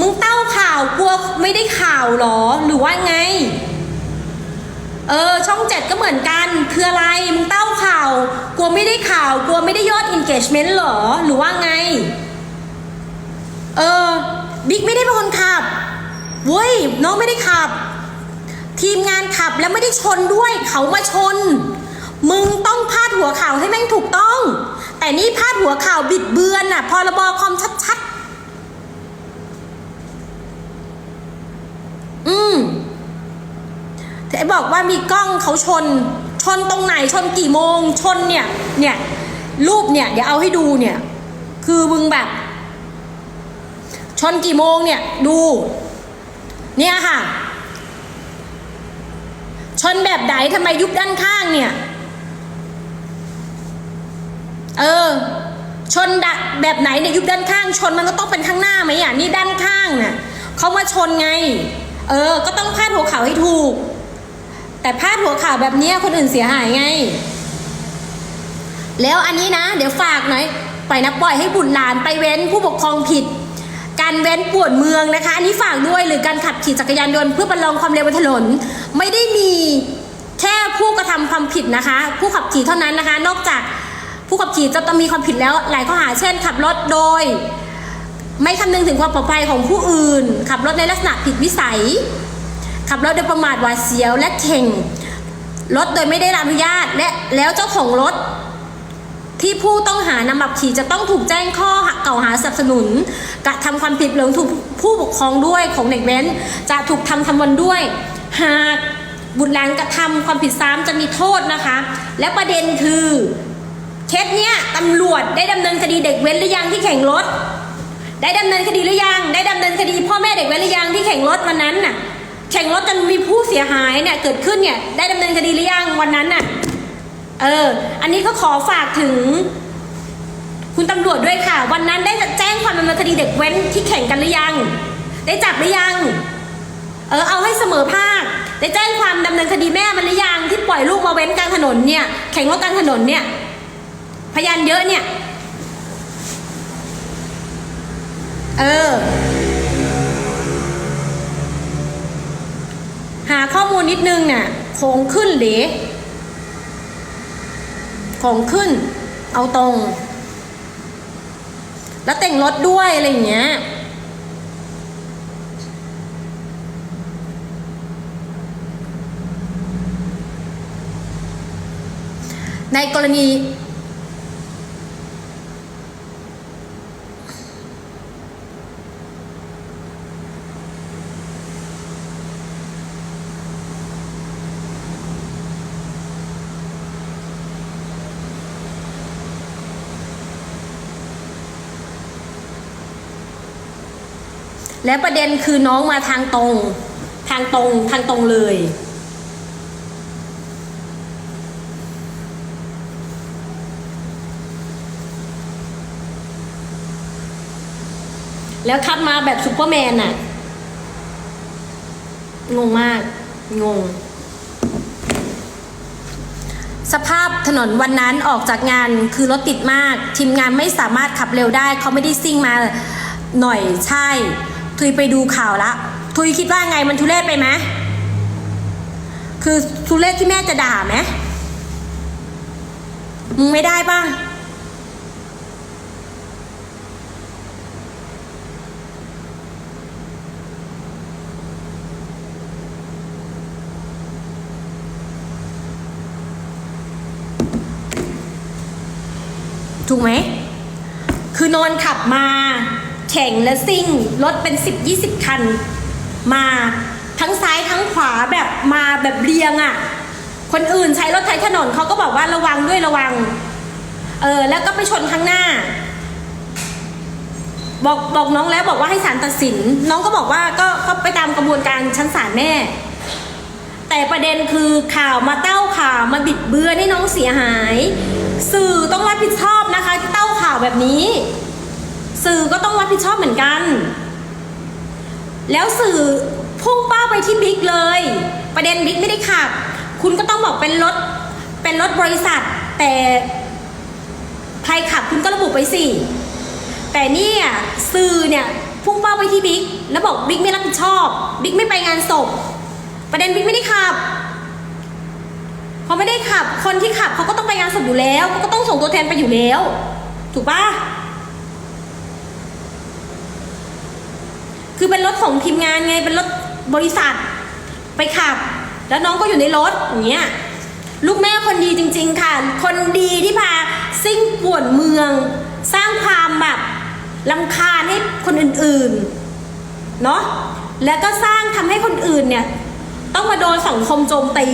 มึงเต้าข่าวกลัวไม่ได้ข่าวหรอ หรือว่าไง เออ ช่องเจ็ดก็เหมือนกัน คืออะไร มึงเต้าข่าว กลัวไม่ได้ข่าว กลัวไม่ได้ยอด engagement หรอ หรือว่าไง เออ บิ๊กไม่ได้เป็นคนขับ เว้ย น้องไม่ได้ขับ ทีมงานขับแล้วไม่ได้ชนด้วย เขามาชน มึงต้องพาดหัวข่าวให้แม่งถูกต้อง แต่นี่พาดหัวข่าวบิดเบือนน่ะพรบคอมชัดๆ อืมแต่บอกว่ามีกล้องเขาชน ชนตรงไหนชนกี่โมง ชนเนี่ย เนี่ย รูปเนี่ย เดี๋ยวเอาให้ดูเนี่ย คือมึงแบบ ชนกี่โมงเนี่ย ดู เนี่ยค่ะ ชนแบบไหนทำไมยุบด้านข้างเนี่ย เออ ชนดะแบบไหนเนี่ยยุบด้านข้าง ชนมันก็ต้องเป็นข้างหน้าไหมอะนี่ด้านข้างน่ะเขามาชนไง เออ ก็ต้องพาดหัวข่าวให้ถูก แต่พาดหัวข่าวแบบนี้คนอื่นเสียหายไง แล้วอันนี้นะ เดี๋ยวฝากหน่อยปล่อยนะปล่อยให้บุตรหลานไปเว้นผู้ปกครองผิด การเว้นปวดเมืองนะคะ อันนี้ฝากด้วยหรือการขับขี่จักรยานยนต์เพื่อประลองความเร็วบนถนน ไม่ได้มีแค่ผู้กระทำความผิดนะคะ ผู้ขับขี่เท่านั้นนะคะ นอกจากผู้ขับขี่จะต้องมีความผิดแล้วหลายข้อหาเช่น ขับรถโดย ไม่คำนึงถึงความปลอดภัยของผู้อื่น ขับรถในลักษณะผิดวิสัย ขับรถโดยประมาทหวาดเสียวและเข่ง รถโดยไม่ได้รับอนุญาตและแล้วเจ้าของรถ ที่ผู้ต้องหานำบับขี่จะต้องถูกแจ้งข้อกล่าหาสนับสนุน กระทำความผิดหรือถูกผู้ปกครองด้วยของเด็กเว้น จะถูกทำทำวันด้วย หากบุตรหลานกระทำความผิดซ้ำจะมีโทษนะคะ และประเด็นคือเคสเนี้ยตำรวจได้ดำเนินคดีเด็กเว้นหรือยังที่แข่งรถ ได้ดำเนินคดีหรือยัง ได้ดำเนินคดีพ่อแม่เด็กเว้นหรือยังที่แข่งรถวันนั้นน่ะ แข่งรถจนมีผู้เสียหายเนี่ยเกิดขึ้นเนี่ย ได้ดำเนินคดีหรือยังวันนั้นน่ะ เออ อันนี้ก็ขอฝากถึง คุณตำรวจด้วยค่ะ วันนั้นได้แจ้งความดำเนินคดีเด็กเว้นที่แข่งกันหรือยัง ได้จับหรือยัง เออ เอาให้เสมอภาค ได้แจ้งความดำเนินคดีแม่มันหรือยังที่ปล่อยลูกมาเว้นกลางถนนเนี่ย แข่งรถกลางถนนเนี่ย พยานเยอะเนี่ย เออ หาข้อมูลนิดนึงเนี่ยโค้งขึ้นหรือโค้งขึ้น เอาตรง แล้วแต่งรถด้วยอะไรอย่างเงี้ยในกรณี และประเด็นคือน้องมาทางตรง ทางตรงทางตรงเลย แล้วขับมาแบบซูเปอร์แมนน่ะงงมาก งง สภาพถนนวันนั้นออกจากงานคือรถติดมาก ทีมงานไม่สามารถขับเร็วได้ เขาไม่ได้ซิ่งมาหน่อยใช่ ทุยไปดูข่าวละ ทุยคิดว่าไงมันทุเรศไปไหมคือทุเรศที่แม่จะด่าไหมมึงไม่ได้ป่ะถูกไหม คือนอนขับมา แข่งและซิ่งรถเป็นสิบยี่สิบคัน มาทั้งซ้ายทั้งขวาแบบมาแบบเรียงอะ่ะ คนอื่นใช้รถใช้ถนนเขาก็บอกว่าระวังด้วยระวัง เออแล้วก็ไปชนข้างหน้า บอกบอกน้องแล้วบอกว่าให้ศาลตัดสิน น้องก็บอกว่าก็ก็ไปตามกระบวนการชั้นศาลแม่ แต่ประเด็นคือข่าวมาเต้าข่าวมาบิดเบือนให้น้องเสียหาย สื่อต้องรับผิดชอบนะคะที่เต้าข่าวแบบนี้ ผิดชอบเหมือนกัน แล้วสื่อพุ่งเป้าไปที่บิ๊กเลย ประเด็นบิ๊กไม่ได้ขับ คุณก็ต้องบอกเป็นรถ เป็นรถบริษัท แต่ใครขับคุณก็ระบุไปสิ แต่นี่สื่อเนี่ยพุ่งเป้าไปที่บิ๊กแล้วบอกบิ๊กไม่รับผิดชอบ บิ๊กไม่ไปงานศพ ประเด็นบิ๊กไม่ได้ขับพอไม่ได้ขับ คนที่ขับเขาก็ต้องไปงานศพอยู่แล้วเขาก็ต้องส่งตัวแทนไปอยู่แล้ว ถูกปะ คือเป็นรถของทีมงานไงเป็นรถบริษัท ไปขับ แล้วน้องก็อยู่ในรถอย่างเงี้ยลูกแม่คนดีจริง ๆ ค่ะ คนดีที่พาซิ่งป่วนเมือง สร้างความแบบลำคาญให้คนอื่นๆเนาะแล้วก็สร้างทำให้คนอื่นเนี่ย ต้องมาโดนสังคมโจมตี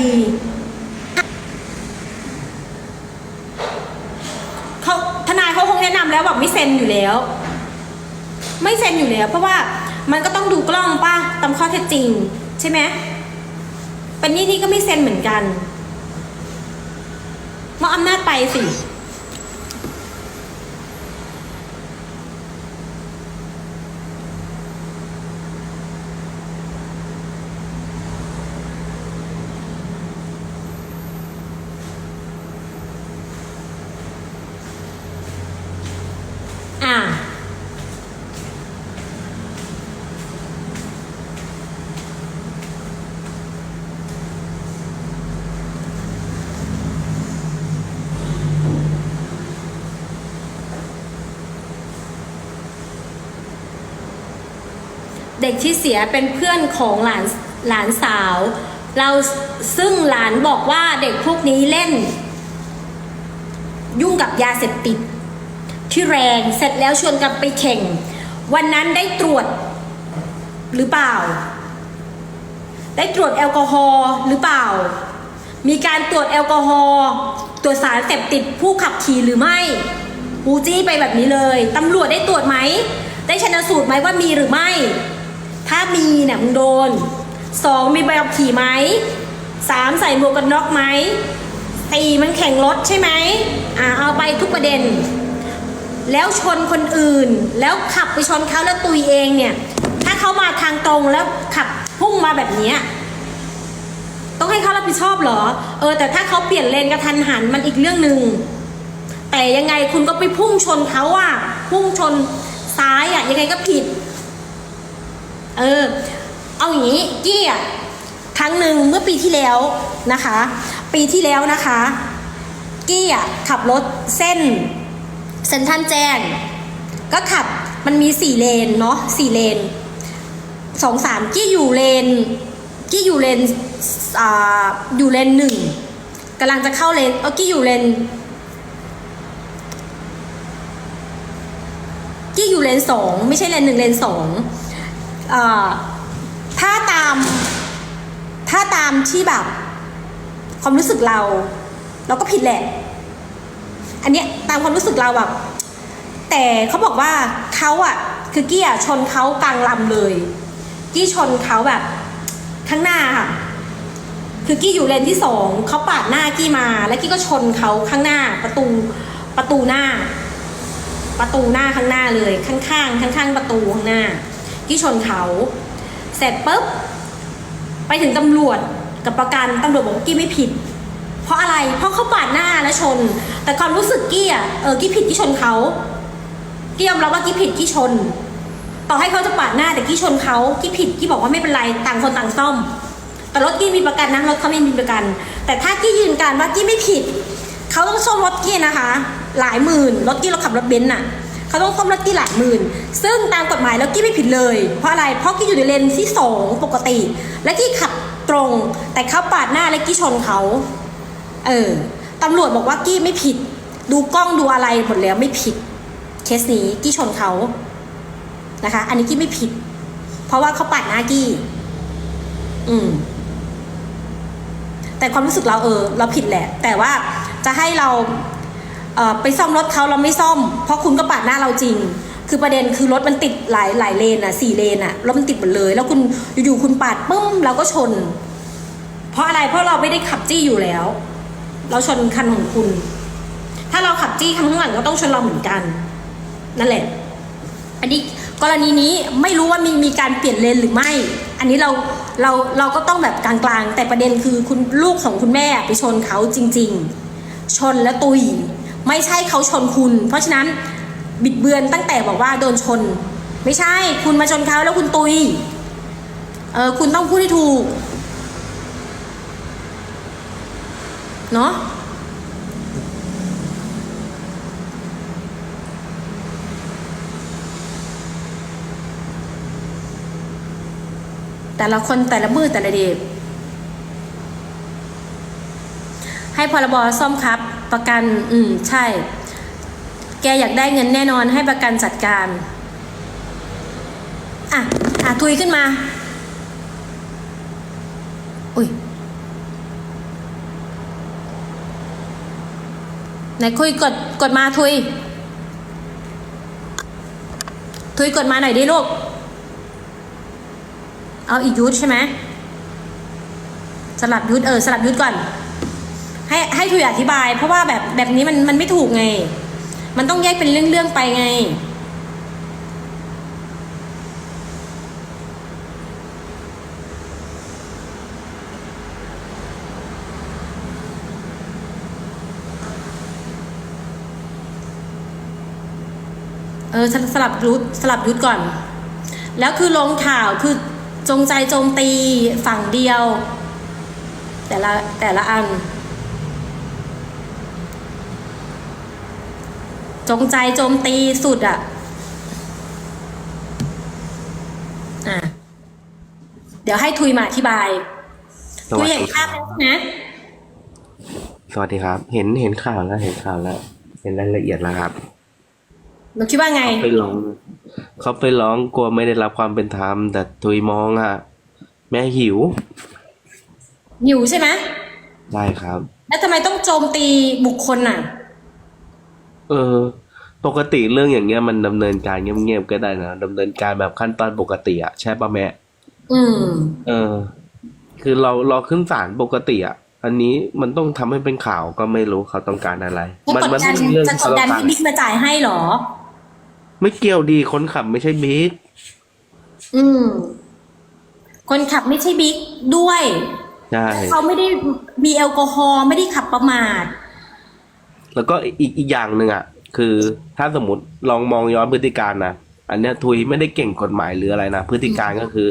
เขาทนายเขาคงแนะนำแล้วบอกไม่เซ็นอยู่แล้ว ไม่เซ็นอยู่แล้วเพราะว่า มันก็ต้องดูกล้องป้าตามข้อเท็จจริง ใช่ไหมเป็นนี่นี่ก็ไม่เซ็นเหมือนกันมอบอำนาจไปสิ อ่า เด็กที่เสียเป็นเพื่อนของหลานหลานสาว เราซึ่งหลานบอกว่าเด็กพวกนี้เล่น ยุ่งกับยาเสพติด ที่แรงเสร็จแล้วชวนกันไปแข่ง วันนั้นได้ตรวจหรือเปล่า ได้ตรวจแอลกอฮอล์หรือเปล่า มีการตรวจแอลกอฮอล์ตรวจสารเสพติดผู้ขับขี่หรือไม่ปูจี้ไปแบบนี้เลยตำรวจได้ตรวจไหมได้ชนสูตรไหมว่ามีหรือไม่ ถ้ามีเนี่ยมึงโดนสองมีใบขับขี่ไหมสามใส่หมวกกันน็อกไหมสี่มันแข่งรถใช่ไหมอ่าเอาไปทุกประเด็น แล้วชนคนอื่น แล้วขับไปชนเขาแล้วตุยเองเนี่ย ถ้าเขามาทางตรงแล้วขับพุ่งมาแบบนี้ต้องให้เขารับผิดชอบเหรอ เออ แต่ถ้าเขาเปลี่ยนเลนกระทันหันมันอีกเรื่องหนึ่งแต่ยังไงคุณก็ไปพุ่งชนเขาอะพุ่งชนซ้ายอะยังไงก็ผิด เออ เอาอย่างนี้กี้อะครั้งหนึ่งเมื่อปีที่แล้วนะคะ ปีที่แล้วนะคะ กี้อะขับรถเส้นเซนทรันแจ้ง ก็ขับมันมีสี่เลนเนาะสี่เลนสองสามกี้อยู่เลนกี้อยู่เลนอ่าอยู่เลนหนึ่งกำลังจะเข้าเลนเออกี้อยู่เลนกี้อยู่เลนสองไม่ใช่เลนหนึ่งเลนสอง ถ้าตาม ถ้าตามที่แบบ ความรู้สึกเรา เราก็ผิดแหละ อันเนี้ยตามความรู้สึกเราแบบ แต่เขาบอกว่าเขาอะคือกี้อะชนเขากลางลำเลย กี้ชนเขาแบบ ข้างหน้าค่ะคือกี้อยู่เลนที่สองเขาปาดหน้ากี้มา แล้วกี้ก็ชนเขาข้างหน้า ประตูประตูหน้า ประตูหน้าข้างหน้าเลย ข้างๆข้างๆประตูข้างหน้า กี้ชนเขาเสร็จปุ๊บไปถึงตำรวจกับประกันตำรวจบอกว่ากี้ไม่ผิด เพราะอะไรเพราะเขาปาดหน้าแล้วชน แต่ความรู้สึกกี้อะเออกี้ผิดกี้ชนเขากี้ยอมรับว่ากี้ผิดกี้ชน ต่อให้เขาจะปาดหน้าแต่กี้ชนเขากี้ผิดกี้บอกว่าไม่เป็นไรต่างคนต่างซ่อม แต่รถกี้มีประกันนะรถเขาไม่มีประกัน แต่ถ้ากี้ยืนการว่ากี้ไม่ผิดเขาต้องซ่อมรถกี้นะคะ หลายหมื่นรถกี้เราขับรถเบนซ์น่ะ เขาต้องซ่อมรถกี้หลายหมื่น ซึ่งตามกฎหมายแล้วกี้ไม่ผิดเลย เพราะอะไร เพราะกี้อยู่ในเลนที่สองปกติ และกี้ขับตรง แต่เขาปาดหน้าและกี้ชนเขา เออตำรวจบอกว่ากี้ไม่ผิด ดูกล้องดูอะไรหมดแล้วไม่ผิด เคสนี้กี้ชนเขานะคะ อันนี้กี้ไม่ผิด เพราะว่าเขาปาดหน้ากี้ อืม แต่ความรู้สึกเราเออ เราผิดแหละ แต่ว่าจะให้เรา ไปซ่อมรถเขาเราไม่ซ่อม เพราะคุณก็ปาดหน้าเราจริง คือประเด็นคือรถมันติดหลายหลายเลนอะสี่เลนอะรถมันติดหมดเลย แล้วคุณอยู่ๆคุณปาดปึ้มเราก็ชน เพราะอะไรเพราะเราไม่ได้ขับจี้อยู่แล้ว เราชนคันของคุณ ถ้าเราขับจี้คันข้างหลังก็ต้องชนเราเหมือนกัน นั่นแหละ อันนี้กรณีนี้ไม่รู้ว่ามีมีการเปลี่ยนเลนหรือไม่ อันนี้เราเราเราก็ต้องแบบกลางๆ แต่ประเด็นคือคุณลูกของคุณแม่ไปชนเขาจริง ๆ ชนแล้วตุย ไม่ใช่เขาชนคุณ เพราะฉะนั้นบิดเบือนตั้งแต่บอกว่าโดนชน ไม่ใช่คุณมาชนเขาแล้วคุณตุยเออคุณต้องพูดให้ถูกเนาะแต่ละคนแต่ละมือแต่ละเดบให้พรบซ่อมครับ ประกันอืมใช่ แกอยากได้เงินแน่นอนให้ประกันจัดการ อะอะทุยขึ้นมา อุ้ยไหนคุยกดกดมาทุย ทุยกดมาหน่อยดิลูก เอาอีกยุทธใช่ไหมสลับยุทธเออสลับยุทธก่อน ให้ให้ทุยอธิบาย เพราะว่าแบบแบบนี้มันมันไม่ถูกไง มันต้องแยกเป็นเรื่องๆไปไง เออสสลับยุทธสลับยุทธก่อน แล้วคือลงข่าวคือจงใจโจมตีฝั่งเดียว แต่ละแต่ละอัน จงใจโจมตีสุดอะอะ เดี๋ยวให้ทุยมาอธิบายสทุวัยสเห็นดีคภารัพบแล้วนะ สวัสดีครับ เห็นเห็นข่าวแล้วเห็นข่าวแล้ว เห็นรายละเอียดแล้วครับหนูคิดว่าไงเขาไปร้องเขาไปร้องกลัวไม่ได้รับความเป็นธรรม แต่ทุยมองอะแม่หิว หิวใช่ไหมได้ครับ แล้วทำไมต้องโจมตีบุคคลน่ะ เออ ปกติเรื่องอย่างเงี้ยมันดำเนินการเงียบๆก็ได้นะดำเนินการแบบขั้นตอนปกติอะใช่ปะแม่อืม เออ คือเราเราขึ้นศาลปกติอะอันนี้มันต้องทำให้เป็นข่าวก็ไม่รู้เขาต้องการอะไรจะมักดมัดันไม่มีเรื่องจะที่กดเขาดัต้อนงการให้บิ๊กมาจ่ายให้เหรอ ไม่เกี่ยวดีคนขับไม่ใช่บิ๊กอืม คนขับไม่ใช่บิ๊กด้วยใช่เขาไม่ได้มีแอลกอฮอล์ไม่ได้ขับประมาท แล้วก็อีกอีกอย่างหนึ่งอะ คือถ้าสมมติลองมองย้อนพฤติการนะอันเนี้ยทุยไม่ได้เก่งกฎหมายหรืออะไรนะพฤติการก็คือ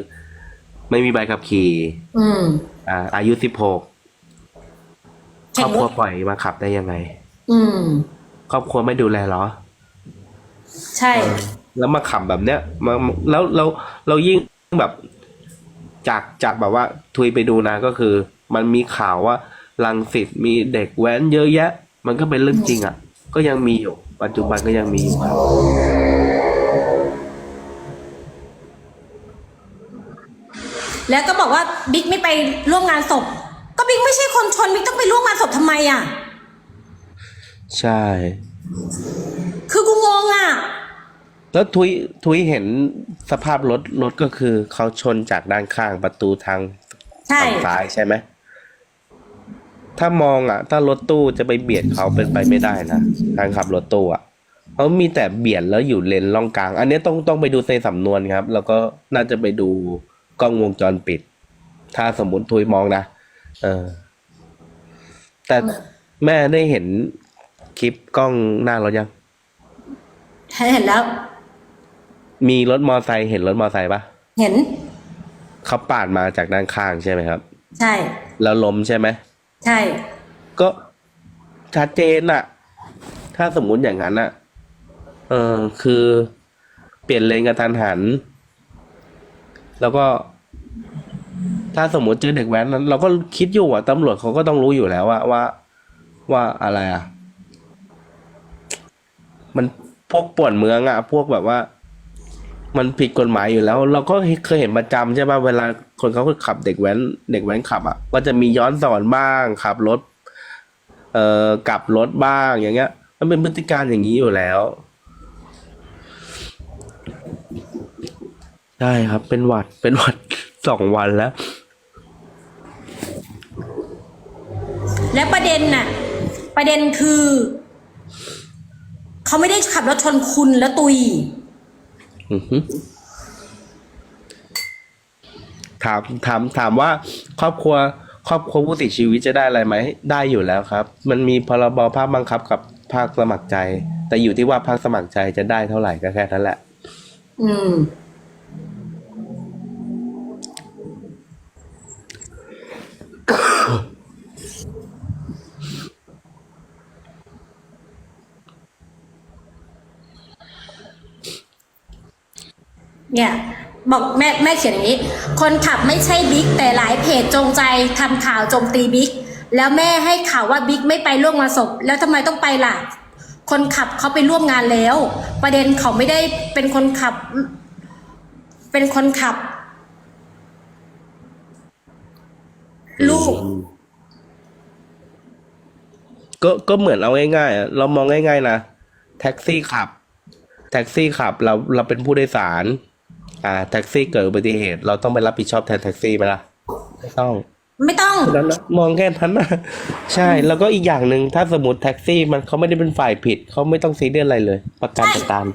ไม่มีใบขับขี่อืมอ่า อายุสิบหกคแข่รองบรครัวถปล่อยมาขับได้ยังไง อืม ครอบครัวไม่ดูแลเหรอ ใช่ แล้วมาขับแบบเนี้ยมาแล้วเราเรายิ่งแบบจากจากแบบว่าทุยไปดูนะก็คือ มันมีข่าวว่าลังสิตมีเด็กแว้นเยอะแยะ มันก็เป็นเรื่องจริงอะ ก็ยังมีอยู่ ปัจจุบันก็ยังมีอยู่ครับ แล้วก็บอกว่าบิ๊กไม่ไปร่วมงานศพ ก็บิ๊กไม่ใช่คนชนบิ๊กต้องไปร่วมงานศพทำไมอะ ใช่ คือกูงงอะ แล้วทุยทุยเห็นสภาพรถรถก็คือเขาชนจากด้านข้างประตูทางใช่ ฝั่งซ้ายใช่ไหม ถ้ามองอะ ถ้ารถตู้จะไปเบียดเขาเป็นไปไม่ได้นะทางขับรถตู้อะเขามีแต่เบียดแล้วอยู่เลนล่องกลาง อันนี้ต้องต้องไปดูในสำนวนครับ แล้วก็น่าจะไปดูกล้องวงจรปิด ถ้าสมมติทุยมองนะเออ แต่แม่ได้เห็นคลิปกล้องหน้ารถยังเห็นแล้ว มีรถมอไซค์เห็นรถมอไซค์ปะเห็นเขาปาดมาจากด้านข้างใช่ไหมครับ ใช่ แล้วล้มใช่ไหม ใช่ ก็ชัดเจนอะถ้าสมมุติอย่างนั้นอะเออคือเปลี่ยนเลนกระทันหัน แล้วก็ ถ้าสมมติเจอเด็กแว้นนั้น เราก็คิดอยู่อะตำรวจเขาก็ต้องรู้อยู่แล้วว่าว่า ว่าอะไรอะมันพวกป่วนเมืองอะพวกแบบว่า มันผิดกฎหมายอยู่แล้ว เราก็เคยเห็นประจำใช่ป่ะเวลาคนเขาขับเด็กแว้น เด็กแว้นขับอะก็จะมีย้อนสอนบ้างขับรถ เอ่อกลับรถบ้างอย่างเงี้ย มันเป็นพฤติการอย่างนี้อยู่แล้วใช่ครับ เป็นหวัดเป็นหวัดสองวันแล้ว และประเด็นน่ะ ประเด็นคือ เขาไม่ได้ขับรถชนคุณแล้วตุย ถามถามถามว่าครอบครัว ครอบครัวผู้ติดชีวิตจะได้อะไรไหม ได้อยู่แล้วครับ มันมีพรบภาคบังคับกับภาคสมัครใจ แต่อยู่ที่ว่าภาคสมัครใจจะได้เท่าไหร่ก็แค่นั้นแหละ อืม เนี่ย บอก แม่แม่เขียนอย่างนี้ คนขับไม่ใช่บิ๊กแต่หลายเพจจงใจทำข่าวโจมตีบิ๊กแล้วแม่ให้ข่าวว่าบิ๊กไม่ไปร่วมงานศพ แล้วทำไมต้องไปล่ะ คนขับเขาไปร่วมงานแล้ว ประเด็นเขาไม่ได้เป็นคนขับ เป็นคนขับ ลูก ก็ก็เหมือนเอาง่ายๆเรามองง่าย ๆ นะแท็กซี่ขับ แท็กซี่ขับเราเราเป็นผู้โดยสาร อ่าแท็กซี่เกิดอุบัติเหตุ เราต้องไปรับผิดชอบแทนแท็กซี่ไหมล่ะไม่ต้องไม่ต้องแค่นั้นนะมองแค่นั้นนะใช่แล้วก็อีกอย่างหนึ่งถ้าสมมติแท็กซี่มันเขาไม่ได้เป็นฝ่ายผิด เขาไม่ต้องซีเรียสอะไรเลย ประกันใช่จัดการ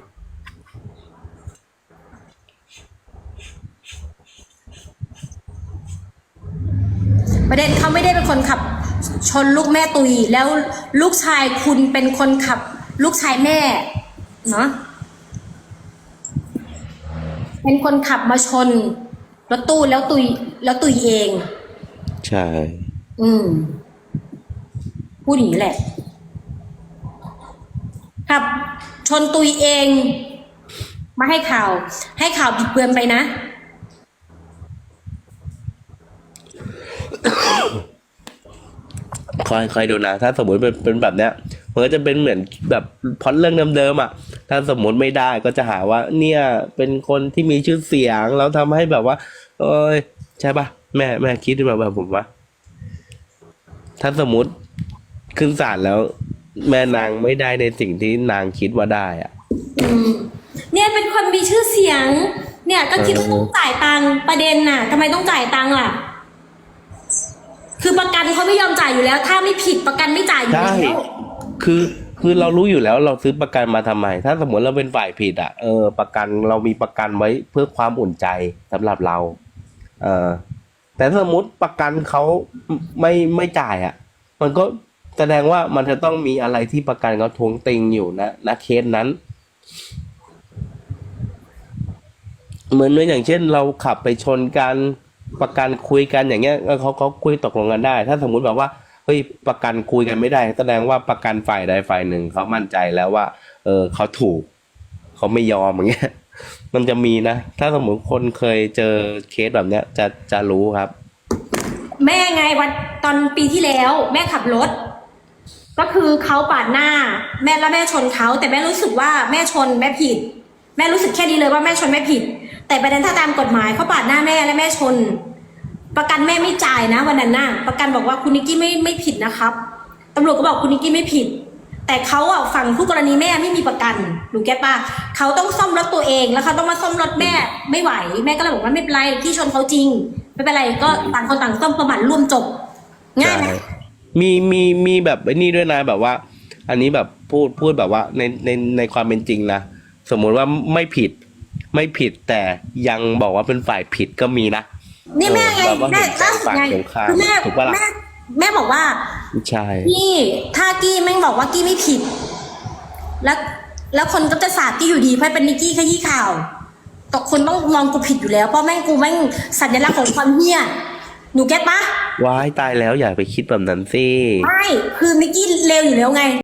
ประเด็นเขาไม่ได้เป็นคนขับ ชนลูกแม่ตุยแล้วลูกชายคุณเป็นคนขับ ลูกชายแม่เนาะ เป็นคนขับมาชนรถตู้แล้วตุยแล้วตุยเอง ใช่ อืมพูดอย่างนี้แหละขับชนตุยเอง มาให้ข่าว ให้ข่าวบิดเบือนไปนะ คอยคอยดูนะ ถ้าสมมติเป็นเป็นแบบเนี้ยมันก็จะเป็นเหมือนแบบพล็อดเรื่องเดิมๆอะ ถ้าสมมติไม่ได้ก็จะหาว่า เนี่ยเป็นคนที่มีชื่อเสียงแล้วทำให้แบบว่า เอ้ยใช่ปะแม่แม่คิดแบบแบบผมว่าถ้าสมมติขึ้นศาลแล้ว แม่นางไม่ได้ในสิ่งที่นางคิดว่าได้อะอืมเนี่ยเป็นคนมีชื่อเสียง เนี่ยก็คิดว่าเออต้องจ่ายตังค์ประเด็นน่ะทำไมต้องจ่ายตังค์ล่ะ คือประกันเขาไม่ยอมจ่ายอยู่แล้ว ถ้าไม่ผิดประกันไม่จ่ายอยู่ใช่แล้วคือ คือเรารู้อยู่แล้วเราซื้อประกันมาทำไม ถ้าสมมติเราเป็นฝ่ายผิดอะเออประกันเรามีประกันไว้เพื่อความอุ่นใจสำหรับเรา เออแต่สมมติประกันเขาไม่ไม่จ่ายอะ มันก็แสดงว่ามันจะต้องมีอะไรที่ประกันเขาทวงติงอยู่นะนะเคสนั้น เหมือนว่าอย่างเช่น เราขับไปชนกันประกันคุยกันอย่างเงี้ยเขาเขาคุยตกลงกันได้ ถ้าสมมุติแบบว่า เฮ้ยประกันคุยกันไม่ได้ แสดงว่าประกันฝ่ายใดฝ่ายหนึ่งเขามั่นใจแล้วว่า เออเขาถูกเขาไม่ยอมอย่างเงี้ย มันจะมีนะ ถ้าสมมติคนเคยเจอเคสแบบเนี้ย จะจะรู้ครับ แม่ไงวันตอนปีที่แล้ว แม่ขับรถ ก็คือเขาปาดหน้า แม่แล้วแม่ชนเขาแต่แม่รู้สึกว่าแม่ชนแม่ผิด แม่รู้สึกแค่นี้เลยว่าแม่ชนแม่ผิด แต่ประเด็นถ้าตามกฎหมายเขาปาดหน้าแม่และแม่ชน ประกันแม่ไม่จ่ายนะวันนั้นน่ะประกันบอกว่าคุณนิกกี้ไม่ไม่ผิดนะครับตำรวจก็บอกคุณนิกกี้ไม่ผิด แต่เขาอะฝั่งคู่กรณีแม่ไม่มีประกันหนูแก้ปะเขาต้องซ่อมรถตัวเองแล้วเขาต้องมาซ่อมรถแม่ไม่ไหว แม่ก็เลยบอกว่าไม่เป็นไรที่ชนเขาจริง ไม่เป็นไรก็ต่างคนต่างซ่อมประมาทร่วมจบง่ายไหมมีมีมีแบบไอ้นี่ด้วยนะแบบว่า อันนี้แบบพูดพูดแบบว่าในในในความเป็นจริงนะสมมุติว่าไม่ผิดไม่ผิดแต่ยังบอกว่าเป็นฝ่ายผิดก็มีนะ นี่แม่ไงเออแบบว่าแม่เห็นใจล่าสุดไงฝั่งตรงข้ามคือแม่ถูกปะล่ะ แม่แม่บอกว่า ใช่ พี่ถ้ากี้แม่งบอกว่ากี้ไม่ผิด แล้วแล้วคนก็จะสาดกี้อยู่ดีเพราะเป็นนิกกี้ขยี้ข่าวแต่คนต้องมองกูผิดอยู่แล้วเพราะแม่งกูแม่งสัญลักษณ์ของความเฮี้ยหนูเก็ตปะว้ายตายแล้วอย่าไปคิดแบบนั้นสิ ไม่คือนิกกี้เลวอยู่แล้วไง